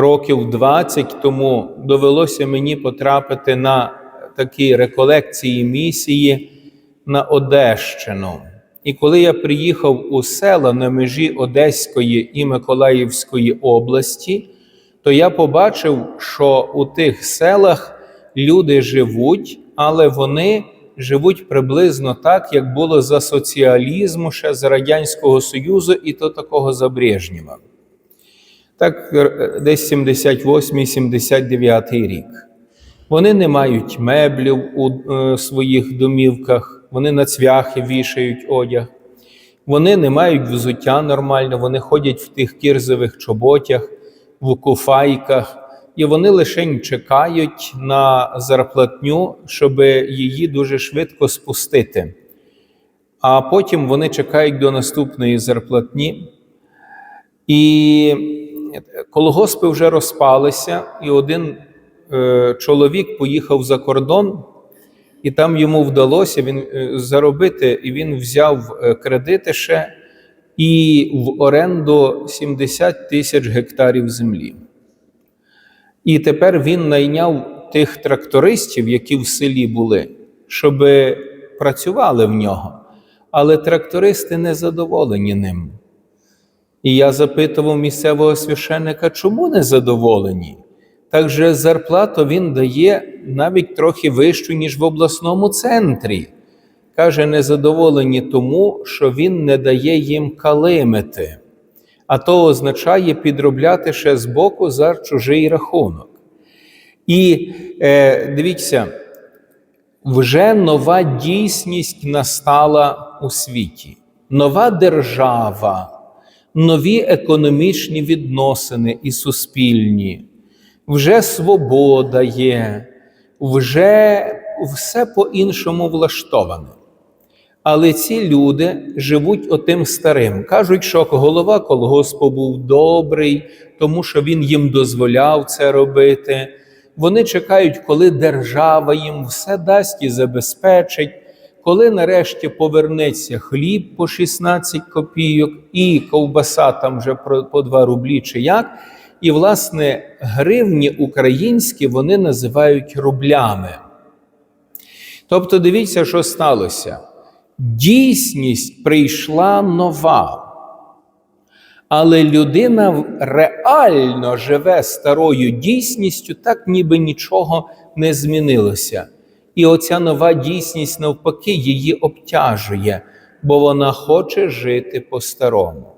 років 20 тому довелося мені потрапити на такі реколекції місії на Одещину. І коли я приїхав у села на межі Одеської і Миколаївської області, то я побачив, що у тих селах люди живуть, але вони живуть приблизно так, як було за соціалізму, ще за Радянського Союзу, і то такого за Брежнєва. Так, е, десь 78-79 рік. Вони не мають меблів у е, своїх домівках, вони на цвяхи вішають одяг, вони не мають взуття нормально, вони ходять в тих кірзових чоботях, в куфайках, і вони лише чекають на зарплатню, щоб її дуже швидко спустити. А потім вони чекають до наступної зарплатні. І колгоспи вже розпалися, і один е, чоловік поїхав за кордон, і там йому вдалося він е, заробити, і він взяв е, кредити ще і в оренду 70 тисяч гектарів землі. І тепер він найняв тих трактористів, які в селі були, щоб працювали в нього. Але трактористи не задоволені ним. І я запитував місцевого священника, чому не задоволені? Так же зарплату він дає навіть трохи вищу, ніж в обласному центрі. Каже, незадоволені тому, що він не дає їм калимити, а то означає підробляти ще з боку за чужий рахунок. І е, дивіться, вже нова дійсність настала у світі, нова держава, нові економічні відносини і суспільні, вже свобода є, вже все по-іншому влаштоване. Але ці люди живуть отим старим. Кажуть, що голова колгоспу був добрий, тому що він їм дозволяв це робити. Вони чекають, коли держава їм все дасть і забезпечить, коли нарешті повернеться хліб по 16 копійок, і ковбаса там вже по 2 рублі чи як. І, власне, гривні українські вони називають рублями. Тобто, дивіться, що сталося. Дійсність прийшла нова. Але людина реально живе старою дійсністю, так ніби нічого не змінилося. І оця нова дійсність, навпаки, її обтяжує, бо вона хоче жити по-старому.